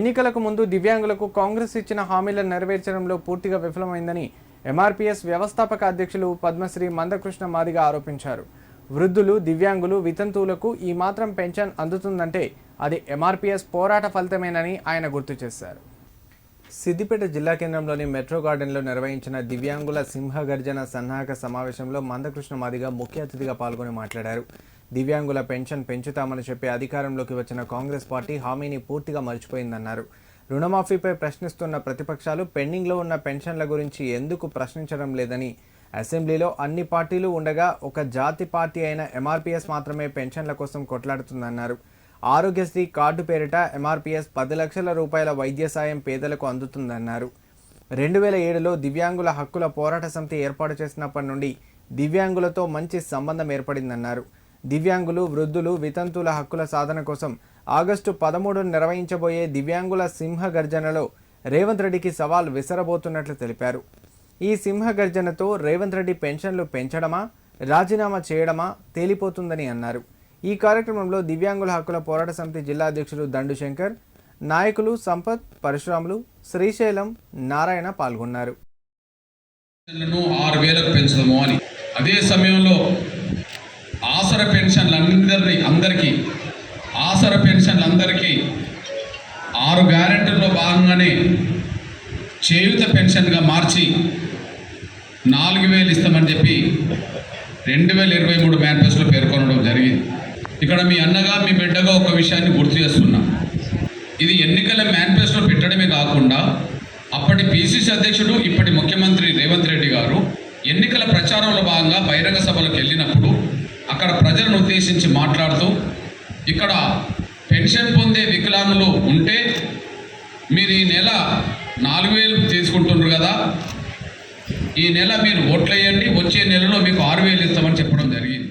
ఎన్నికలకు ముందు దివ్యాంగులకు కాంగ్రెస్ ఇచ్చిన హామీలను నెరవేర్చడంలో పూర్తిగా విఫలమైందని ఎంఆర్పీఎస్ వ్యవస్థాపక అధ్యక్షులు పద్మశ్రీ మందకృష్ణ మాదిగ ఆరోపించారు. వృద్ధులు దివ్యాంగులు వితంతువులకు ఈ మాత్రం పెన్షన్ అందుతుందంటే అది ఎంఆర్పీఎస్ పోరాట ఫలితమేనని ఆయన గుర్తు చేశారు. సిద్దిపేట జిల్లా కేంద్రంలోని మెట్రో గార్డెన్లో నిర్వహించిన దివ్యాంగుల సింహగర్జన సన్నాహక సమావేశంలో మందకృష్ణ మాదిగ ముఖ్య అతిథిగా పాల్గొని మాట్లాడారు. దివ్యాంగుల పెన్షన్ పెంచుతామని చెప్పి అధికారంలోకి వచ్చిన కాంగ్రెస్ పార్టీ హామీని పూర్తిగా మర్చిపోయిందన్నారు. రుణమాఫీపై ప్రశ్నిస్తున్న ప్రతిపక్షాలు పెండింగ్లో ఉన్న పెన్షన్ల గురించి ఎందుకు ప్రశ్నించడం లేదని అసెంబ్లీలో అన్ని పార్టీలు ఉండగా ఒక జాతి పార్టీ అయిన ఎంఆర్పీఎస్ మాత్రమే పెన్షన్ల కోసం కొట్లాడుతుందన్నారు. ఆరోగ్యశ్రీ కార్డు పేరిట ఎంఆర్పీఎస్ పది లక్షల రూపాయల వైద్య సాయం పేదలకు అందుతుందన్నారు. రెండు వేల ఏడులో దివ్యాంగుల హక్కుల పోరాట సమితి ఏర్పాటు చేసినప్పటి నుండి దివ్యాంగులతో మంచి సంబంధం ఏర్పడిందన్నారు. దివ్యాంగులు వృద్ధులు వితంతుల హక్కుల సాధన కోసం ఆగస్టు పదమూడున నిర్వహించబోయే దివ్యాంగుల సింహ గర్జనలో రేవంత్ రెడ్డికి సవాల్ విసరబోతున్నట్లు తెలిపారు. ఈ సింహ గర్జనతో రేవంత్ రెడ్డి పెన్షన్లు పెంచడమా రాజీనామా చేయడమా తేలిపోతుందని అన్నారు. ఈ కార్యక్రమంలో దివ్యాంగుల హక్కుల పోరాట సమితి జిల్లా అధ్యక్షులు దండు శంకర్ నాయకులు సంపత్ పరశురాములు శ్రీశైలం నారాయణ పాల్గొన్నారు. ఆరు వేలకు అని. అదే సమయంలో ఆసర పెన్షన్లు అందరినీ అందరికీ ఆసర పెన్షన్లు అందరికీ ఆరు గ్యారెంటీల్లో భాగంగానే చేయుత పెన్షన్గా మార్చి నాలుగు వేలు ఇస్తామని చెప్పి రెండు వేల ఇరవై మూడు మేనిఫెస్టోలో పేర్కొనడం జరిగింది. ఇక్కడ మీ అన్నగా మీ బిడ్డగా ఒక విషయాన్ని గుర్తు చేస్తున్నా. ఇది ఎన్నికల మేనిఫెస్టో పెట్టడమే కాకుండా అప్పటి పిసిసి అధ్యక్షుడు ఇప్పటి ముఖ్యమంత్రి రేవంత్ రెడ్డి గారు ఎన్నికల ప్రచారంలో భాగంగా బహిరంగ సభలకు వెళ్ళినప్పుడు అక్కడ ప్రజలను ఉద్దేశించి మాట్లాడుతూ ఇక్కడ పెన్షన్ పొందే వికలాంగులు ఉంటే మీరు ఈ నెల నాలుగు వేలు తీసుకుంటున్నారు కదా. ఈ నెల మీరు ఓట్లేయండి వచ్చే నెలలో మీకు ఆరు వేలు ఇస్తామని చెప్పడం జరిగింది.